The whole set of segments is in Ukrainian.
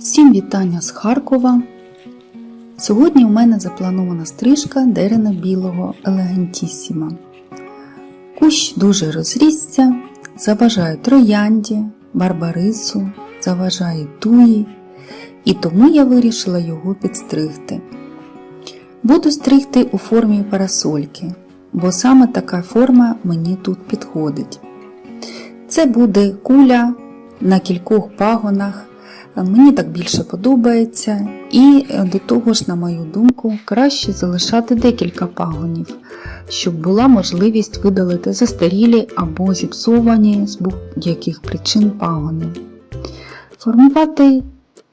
Всім вітання з Харкова. Сьогодні у мене запланована стрижка дерена білого елегантісіма. Кущ дуже розрісся, заважає троянді, барбарису, заважає туї, і тому я вирішила його підстригти. Буду стригти у формі парасольки, бо саме така форма мені тут підходить. Це буде куля на кількох пагонах. Мені так більше подобається, і е, до того ж, на мою думку, краще залишати декілька пагонів, щоб була можливість видалити застарілі або зіпсовані з будь-яких причин пагони. Формувати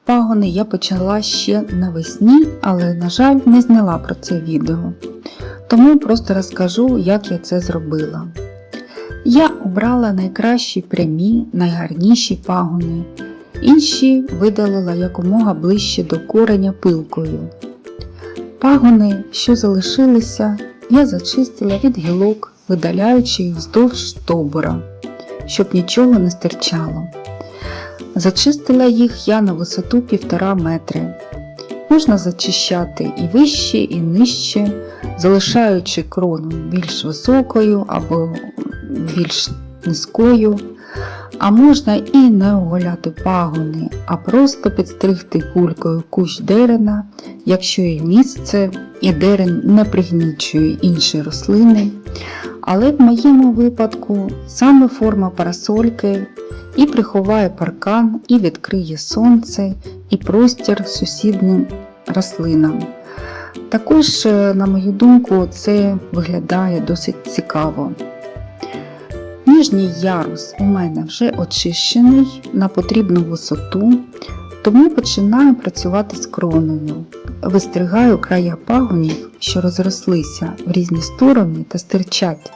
пагони я почала ще навесні, але, на жаль, не зняла про це відео. Тому просто розкажу, як я це зробила. Я обрала найкращі прямі, найгарніші пагони. Інші видалила якомога ближче до кореня пилкою. Пагони, що залишилися, я зачистила від гілок, видаляючи їх вздовж стовбура, щоб нічого не стирчало. Зачистила їх я на висоту 1,5 метри. Можна зачищати і вище, і нижче, залишаючи крону більш високою або більш низькою. А можна і не оголяти пагони, а просто підстригти кулькою кущ дерена, якщо є місце і дерен не пригнічує інші рослини. Але в моєму випадку саме форма парасольки і приховає паркан, і відкриє сонце, і простір сусідним рослинам. Також, е, на мою думку, це виглядає досить цікаво. Нижній ярус у мене вже очищений на потрібну висоту, тому починаю працювати з кроною. Вистригаю края пагонів, що розрослися в різні сторони та стирчать,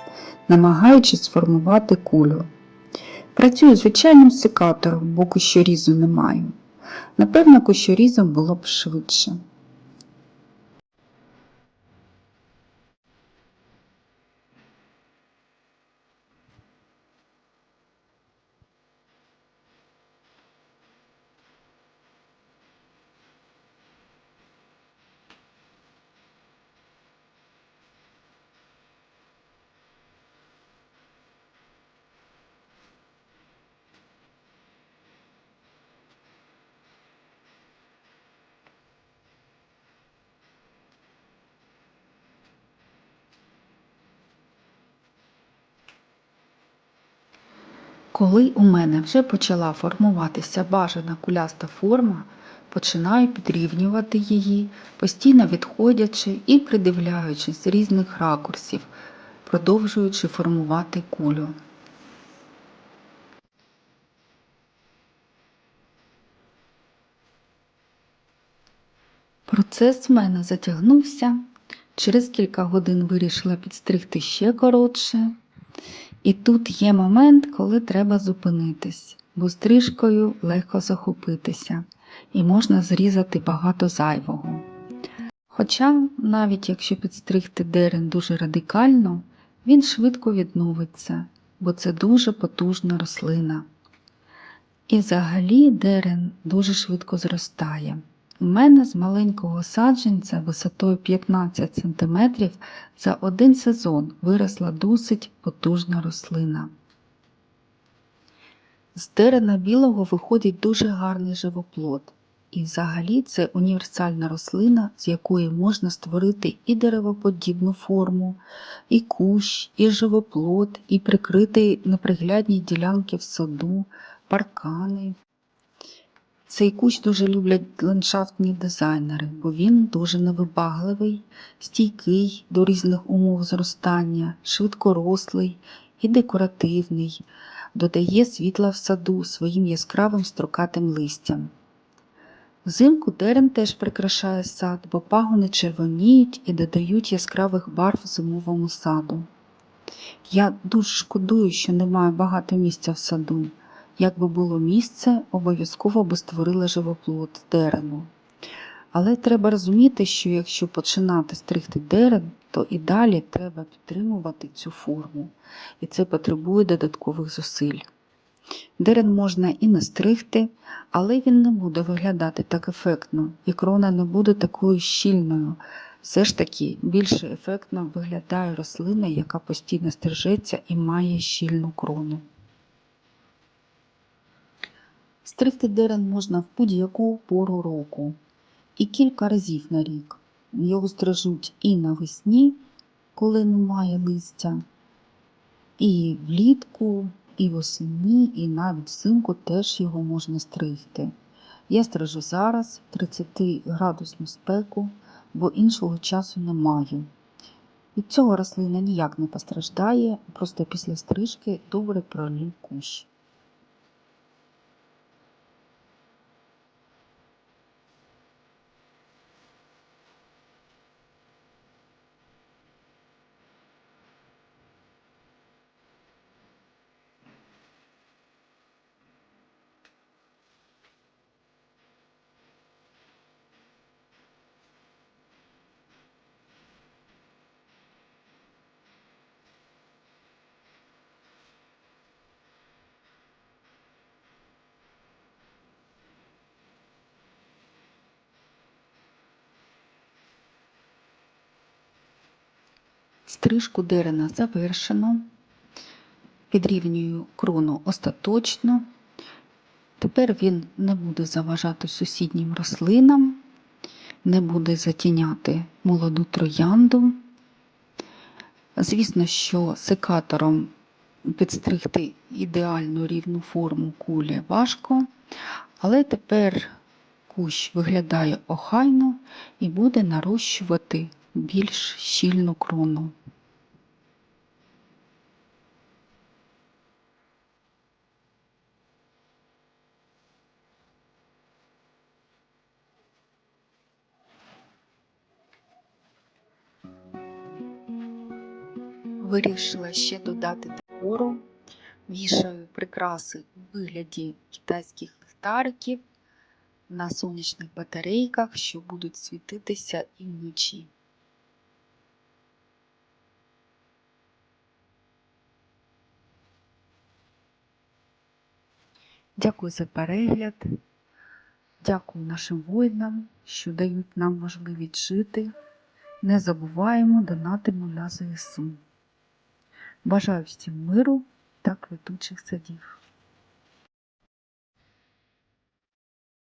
намагаючись сформувати кулю. Працюю звичайним секатором, бо кущорізу не маю. Напевно, кущорізом було б швидше. Коли у мене вже почала формуватися бажана куляста форма, починаю підрівнювати її, постійно відходячи і придивляючись з різних ракурсів, продовжуючи формувати кулю. Процес в мене затягнувся. Через кілька годин вирішила підстригти ще коротше. І тут є момент, коли треба зупинитись, бо стрижкою легко захопитися і можна зрізати багато зайвого. Хоча, навіть якщо підстригти дерен дуже радикально, він швидко відновиться, бо це дуже потужна рослина. І взагалі дерен дуже швидко зростає. У мене з маленького саджанця висотою 15 см за один сезон виросла досить потужна рослина. З дерена білого виходить дуже гарний живоплод. І взагалі це універсальна рослина, з якої можна створити і деревоподібну форму, і кущ, і живоплод, і прикрити неприглядні ділянки в саду, паркани. Цей кущ дуже люблять ландшафтні дизайнери, бо він дуже невибагливий, стійкий до різних умов зростання, швидкорослий і декоративний, додає світла в саду своїм яскравим строкатим листям. Взимку дерен теж прикрашає сад, бо пагони червоніють і додають яскравих барв зимовому саду. Я дуже шкодую, що немає багато місця в саду. Якби було місце, обов'язково би створила живоплод дерену. Але треба розуміти, що якщо починати стригти дерен, то і далі треба підтримувати цю форму, і це потребує додаткових зусиль. Дерен можна і не стригти, але він не буде виглядати так ефектно, і крона не буде такою щільною. Все ж таки більш ефектно виглядає рослина, яка постійно стрижеться і має щільну крону. Стригти дерен можна в будь-яку пору року і кілька разів на рік. Його стрижуть і навесні, коли немає листя, і влітку, і восені, і навіть взимку теж його можна стригти. Я стрижу зараз 30 градусну спеку, бо іншого часу не маю. Від цього рослина ніяк не постраждає, просто після стрижки добре пролив кущ. Стрижку дерена завершено. Підрівнюю крону остаточно. Тепер він не буде заважати сусіднім рослинам, не буде затіняти молоду троянду. Звісно, що секатором підстригти ідеальну рівну форму кулі важко, але тепер кущ виглядає охайно і буде нарощувати більш щільну крону. Вирішила ще додати декору. Вішаю прикраси у вигляді китайських ліхтариків на сонячних батарейках, що будуть світитися і вночі. Дякую за перегляд. Дякую нашим воїнам, що дають нам можливість жити. Не забуваємо донатимо на ЗСУ. Бажаю всім миру та квітучих садів.